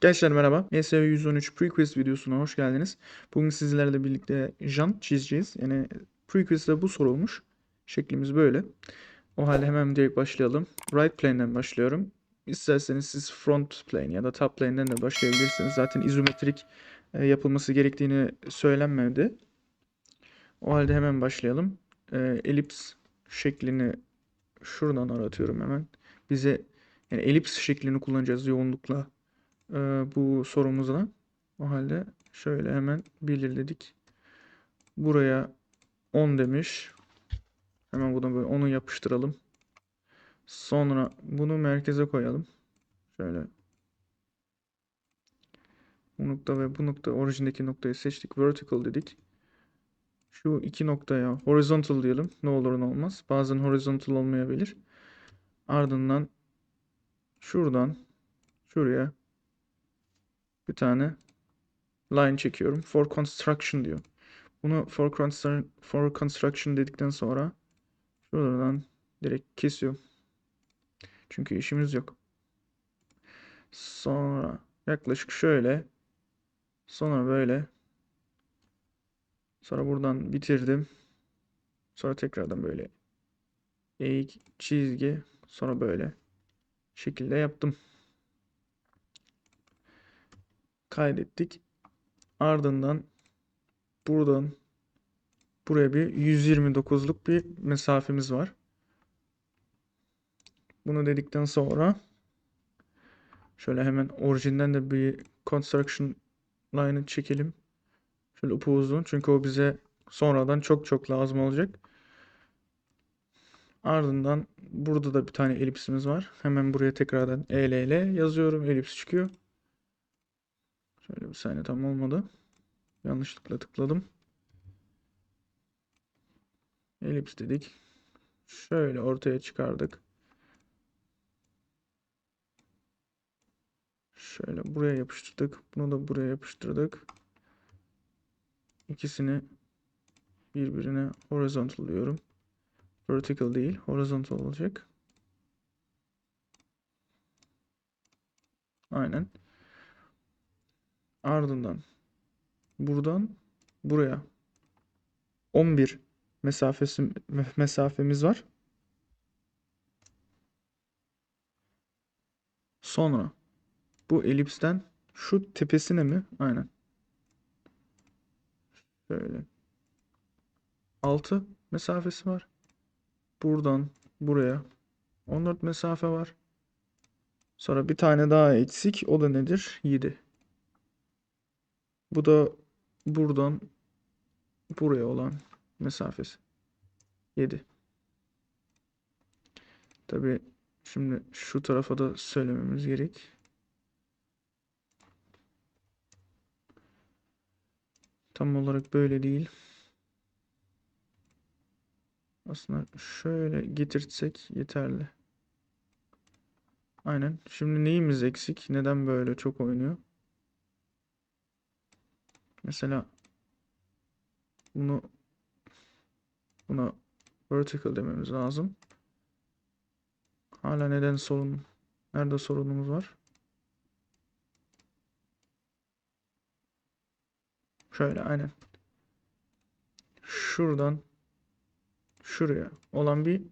Gençler merhaba. ESV 113 Pre-Quiz videosuna hoş geldiniz. Bugün sizlerle birlikte jant çizeceğiz. Yani Pre-Quiz'de bu sorulmuş. Şeklimiz böyle. O halde hemen direkt başlayalım. Right plane'den başlıyorum. İsterseniz siz front plane ya da top plane'den de başlayabilirsiniz. Zaten izometrik e, yapılması gerektiğini söylenmedi. O halde hemen başlayalım. E, elips şeklini şuradan aratıyorum hemen. Bize yani elips şeklini kullanacağız yoğunlukla e, bu sorumuzda. O halde şöyle hemen belirledik. Buraya 10 demiş. Hemen bunu böyle 10'u yapıştıralım. Sonra bunu merkeze koyalım. Şöyle. Bu nokta ve bu nokta orijindeki noktayı seçtik. Vertical dedik. Şu iki noktaya horizontal diyelim. Ne olur ne olmaz. Bazen horizontal olmayabilir. Ardından şuradan şuraya bir tane line çekiyorum. For construction diyor. Bunu for, constru- for construction dedikten sonra şuradan direkt kesiyorum. Çünkü işimiz yok. Sonra yaklaşık şöyle. Sonra böyle. Sonra buradan bitirdim. Sonra tekrardan böyle eğik çizgi. Sonra böyle şekilde yaptım. Kaydettik. Ardından buradan buraya bir 129'luk bir mesafemiz var. Bunu dedikten sonra şöyle hemen orijinden de bir construction line'ı çekelim. Şöyle upuzun çünkü o bize sonradan çok çok lazım olacak. Ardından burada da bir tane elipsimiz var. Hemen buraya tekrardan ELL yazıyorum. Elips çıkıyor. Şöyle bir saniye tam olmadı. Yanlışlıkla tıkladım. Elips dedik. Şöyle ortaya çıkardık. Şöyle buraya yapıştırdık. Bunu da buraya yapıştırdık. İkisini birbirine horizontal diyorum. Vertical değil, horizontal olacak. Aynen. Ardından buradan buraya 11 mesafesi mesafemiz var. Sonra bu elipsten şu tepesine mi? Aynen. Şöyle. 6 mesafesi var. Buradan buraya 14 mesafe var. Sonra bir tane daha eksik. O da nedir? 7. Bu da buradan buraya olan mesafesi. 7. Tabi şimdi şu tarafa da söylememiz gerek. Tam olarak böyle değil. Aslında şöyle getirtsek yeterli. Aynen. Şimdi neyimiz eksik? Neden böyle çok oynuyor? Mesela bunu buna vertical dememiz lazım. Hala neden sorun? Nerede sorunumuz var? Şöyle aynen. Şuradan şuraya olan bir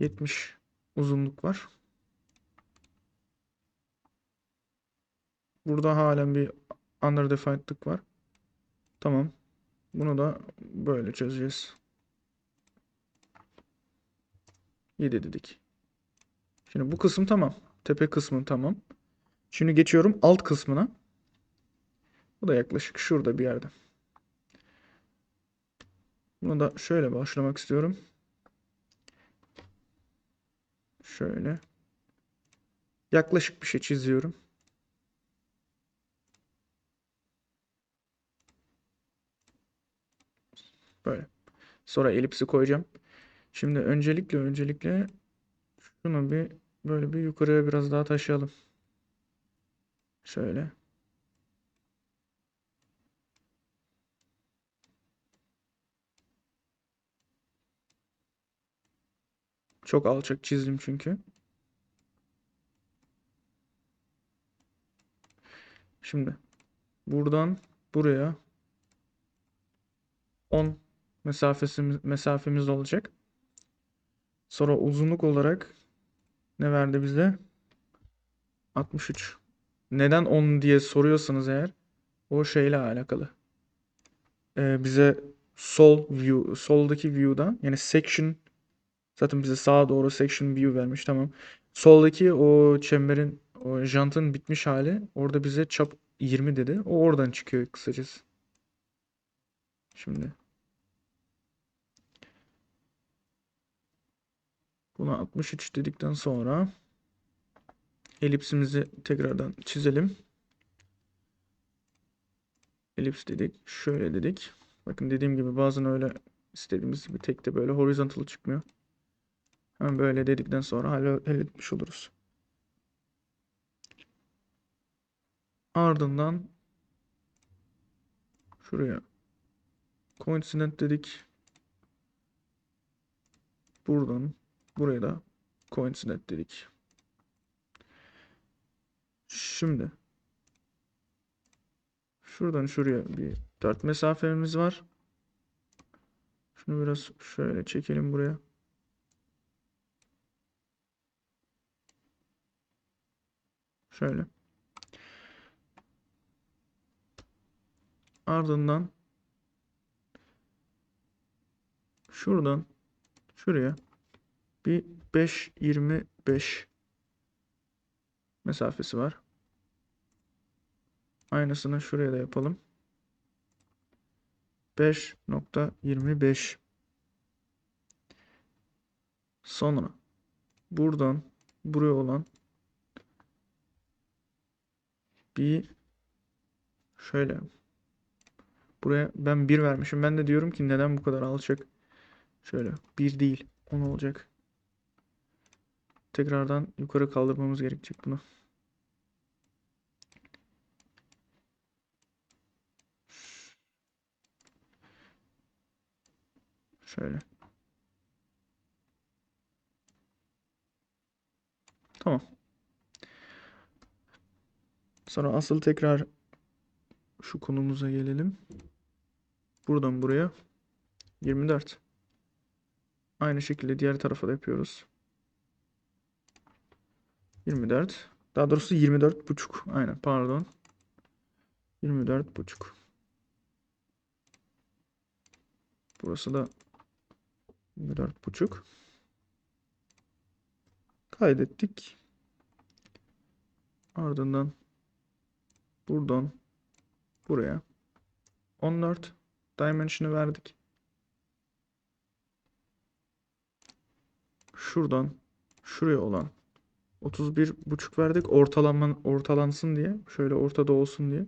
70 uzunluk var. Burada halen bir underdefined'lık var. Tamam. Bunu da böyle çözeceğiz. 7 dedik. Şimdi bu kısım tamam. Tepe kısmı tamam. Şimdi geçiyorum alt kısmına. Bu da yaklaşık şurada bir yerde. Bunu da şöyle başlamak istiyorum. Şöyle. Yaklaşık bir şey çiziyorum. Böyle. Sonra elipsi koyacağım. Şimdi öncelikle öncelikle şunu bir böyle bir yukarıya biraz daha taşıyalım. Şöyle. Çok alçak çizdim çünkü. Şimdi buradan buraya 10 mesafesi mesafemiz olacak. Sonra uzunluk olarak ne verdi bize? 63. Neden 10 diye soruyorsanız eğer o şeyle alakalı. Ee, bize sol view, soldaki view'da yani section zaten bize sağa doğru section view vermiş tamam. Soldaki o çemberin o jantın bitmiş hali orada bize çap 20 dedi. O oradan çıkıyor kısacası. Şimdi Buna 63 dedikten sonra elipsimizi tekrardan çizelim. Elips dedik. Şöyle dedik. Bakın dediğim gibi bazen öyle istediğimiz gibi tek de böyle horizontal çıkmıyor. Hemen böyle dedikten sonra halletmiş oluruz. Ardından şuraya coincident dedik. Buradan buraya da coincident dedik. Şimdi şuradan şuraya bir dört mesafemiz var. Şunu biraz şöyle çekelim buraya. Şöyle. Ardından şuradan şuraya bir 5.25 mesafesi var. Aynısını şuraya da yapalım. 5.25 Sonra buradan buraya olan bir şöyle buraya ben 1 vermişim. Ben de diyorum ki neden bu kadar alçak? Şöyle 1 değil 10 olacak. Tekrardan yukarı kaldırmamız gerekecek bunu. Şöyle. Tamam. Sonra asıl tekrar şu konumuza gelelim. Buradan buraya 24. Aynı şekilde diğer tarafa da yapıyoruz. 24. Daha doğrusu 24 buçuk. Aynen pardon. 24 buçuk. Burası da 24 buçuk. Kaydettik. Ardından buradan buraya 14 dimension'ı verdik. Şuradan şuraya olan 31 buçuk verdik ortalaman ortalansın diye. Şöyle ortada olsun diye.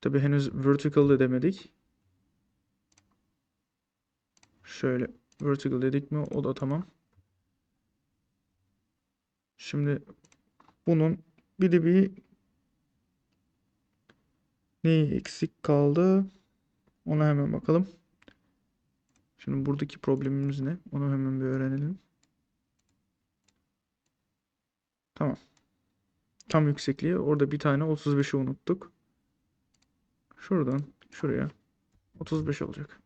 Tabi henüz vertical de demedik. Şöyle vertical dedik mi o da tamam. Şimdi bunun bir de bir neyi eksik kaldı? Ona hemen bakalım. Şimdi buradaki problemimiz ne? Onu hemen bir öğrenelim. Tamam. Tam yüksekliği. Orada bir tane 35'i unuttuk. Şuradan şuraya 35 olacak.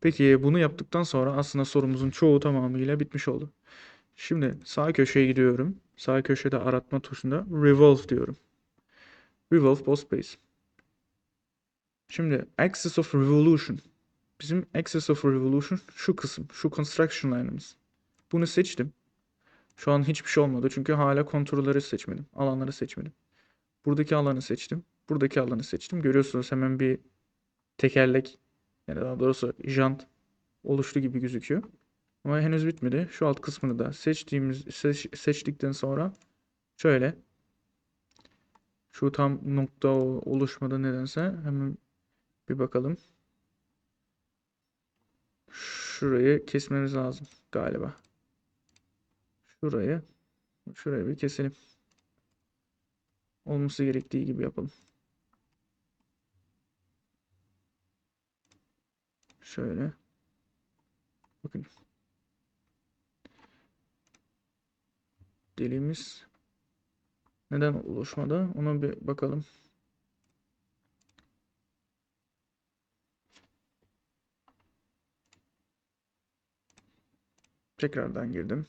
Peki bunu yaptıktan sonra aslında sorumuzun çoğu tamamıyla bitmiş oldu. Şimdi sağ köşeye gidiyorum. Sağ köşede aratma tuşunda revolve diyorum. Revolve both space. Şimdi axis of revolution. Bizim axis of revolution şu kısım. Şu construction line'ımız. Bunu seçtim. Şu an hiçbir şey olmadı çünkü hala kontrolleri seçmedim. Alanları seçmedim. Buradaki alanı seçtim. Buradaki alanı seçtim. Görüyorsunuz hemen bir tekerlek yani daha doğrusu jant oluştu gibi gözüküyor. Ama henüz bitmedi. Şu alt kısmını da seçtiğimiz seç, seçtikten sonra şöyle şu tam nokta oluşmadı nedense hemen bir bakalım. Şurayı kesmemiz lazım galiba. Şurayı şurayı bir keselim. Olması gerektiği gibi yapalım. Şöyle. Bakın. Deliğimiz Neden oluşmadı? Ona bir bakalım. Tekrardan girdim.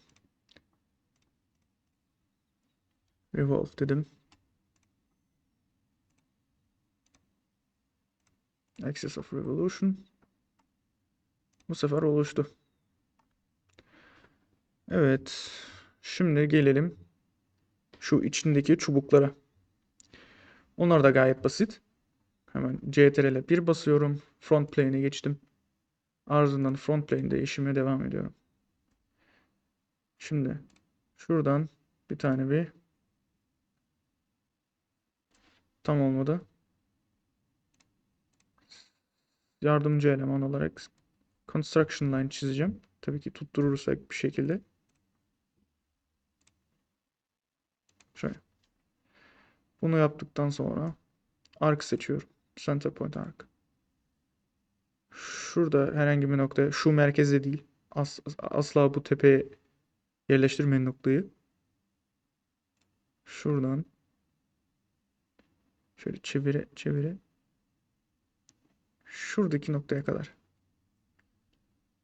Revolve dedim. Axis of Revolution. Bu sefer oluştu. Evet. Şimdi gelelim şu içindeki çubuklara. Onlar da gayet basit. Hemen CTRL'e 1 basıyorum. Front plane'e geçtim. Ardından front plane'de işime devam ediyorum. Şimdi şuradan bir tane bir tam olmadı. Yardımcı eleman olarak construction line çizeceğim. Tabii ki tutturursak bir şekilde. Şöyle. Bunu yaptıktan sonra arc seçiyorum. Center point arc. Şurada herhangi bir noktaya, şu merkezde değil. As, asla bu tepeye yerleştirmeyin noktayı. Şuradan şöyle çevire çevire şuradaki noktaya kadar.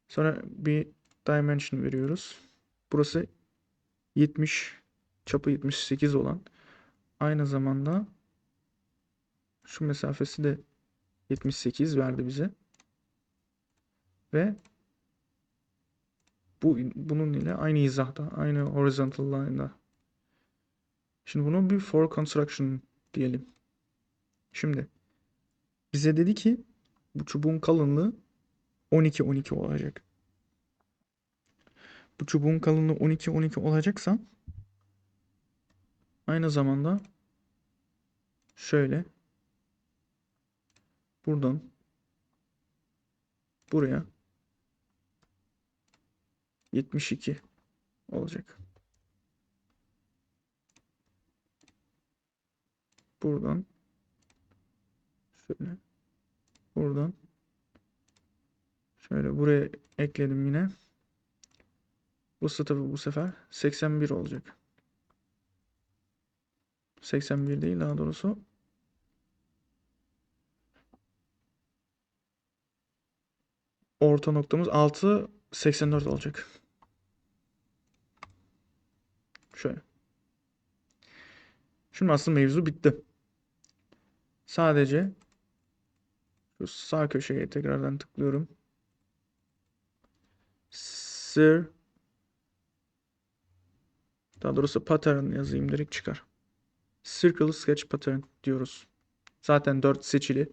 Sonra bir dimension veriyoruz. Burası 70 çapı 78 olan aynı zamanda şu mesafesi de 78 verdi bize. Ve bu bunun ile aynı hizada, aynı horizontal line'da. Şimdi bunu bir for construction diyelim. Şimdi bize dedi ki bu çubuğun kalınlığı 12 12 olacak. Bu çubuğun kalınlığı 12 12 olacaksa aynı zamanda şöyle buradan buraya 72 olacak. Buradan şöyle buradan şöyle buraya ekledim yine. Bu tabi bu sefer 81 olacak. 81 değil daha doğrusu. Orta noktamız 6 84 olacak. Şöyle. Şimdi aslında mevzu bitti. Sadece şu sağ köşeye tekrardan tıklıyorum. Sir daha doğrusu pattern yazayım direkt çıkar. Circle Sketch Pattern diyoruz. Zaten 4 seçili.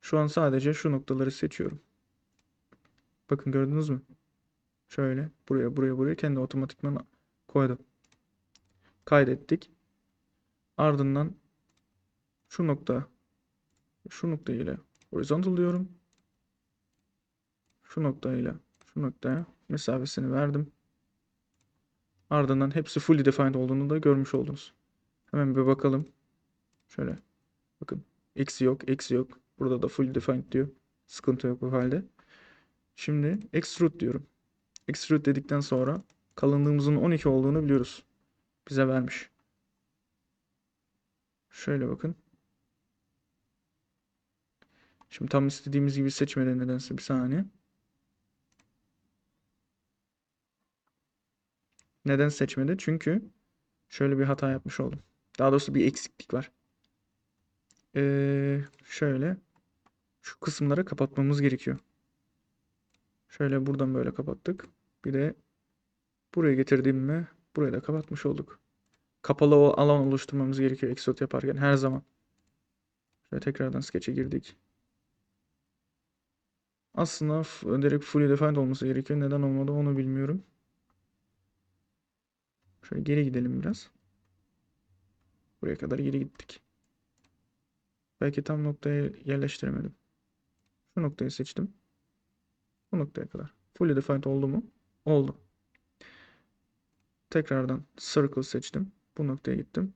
Şu an sadece şu noktaları seçiyorum. Bakın gördünüz mü? Şöyle buraya buraya buraya kendi otomatikman koydu. Kaydettik. Ardından şu nokta şu nokta ile horizontal diyorum. Şu nokta ile şu noktaya mesafesini verdim. Ardından hepsi fully defined olduğunu da görmüş oldunuz. Hemen bir bakalım. Şöyle. Bakın. Eksi yok. Eksi yok. Burada da fully defined diyor. Sıkıntı yok bu halde. Şimdi extrude diyorum. Extrude dedikten sonra kalınlığımızın 12 olduğunu biliyoruz. Bize vermiş. Şöyle bakın. Şimdi tam istediğimiz gibi seçmedi nedense bir saniye. Neden seçmedi? Çünkü şöyle bir hata yapmış oldum. Daha doğrusu bir eksiklik var. Ee, şöyle şu kısımları kapatmamız gerekiyor. Şöyle buradan böyle kapattık. Bir de buraya getirdiğim mi burayı da kapatmış olduk. Kapalı alan oluşturmamız gerekiyor exot yaparken her zaman. Şöyle tekrardan sketch'e girdik. Aslında direkt fully defined olması gerekiyor. Neden olmadı onu bilmiyorum. Şöyle geri gidelim biraz. Buraya kadar geri gittik. Belki tam noktaya yerleştiremedim. Şu noktayı seçtim. Bu noktaya kadar. Fully defined oldu mu? Oldu. Tekrardan circle seçtim. Bu noktaya gittim.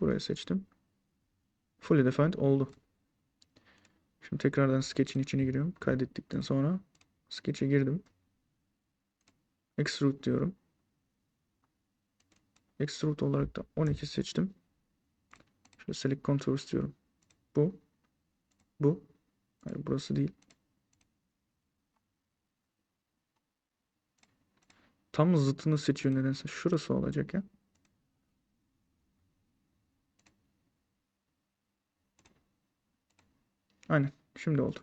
Buraya seçtim. Fully defined oldu. Şimdi tekrardan sketch'in içine giriyorum. Kaydettikten sonra sketch'e girdim. Extrude diyorum. Extrude olarak da 12 seçtim. Şöyle select contours diyorum. Bu. Bu. Hayır burası değil. Tam zıtını seçiyor nedense. Şurası olacak ya. Aynen. Şimdi oldu.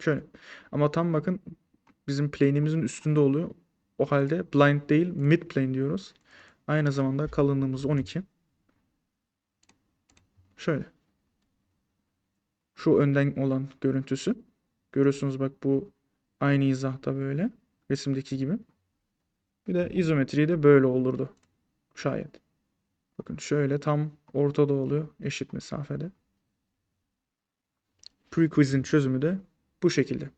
Şöyle. Ama tam bakın bizim plane'imizin üstünde oluyor. O halde blind değil mid plane diyoruz. Aynı zamanda kalınlığımız 12. Şöyle. Şu önden olan görüntüsü. Görüyorsunuz bak bu aynı hizahta böyle. Resimdeki gibi. Bir de izometriyi de böyle olurdu. Şayet. Bakın şöyle tam ortada oluyor. Eşit mesafede. Pre-quiz'in çözümü de bu şekilde.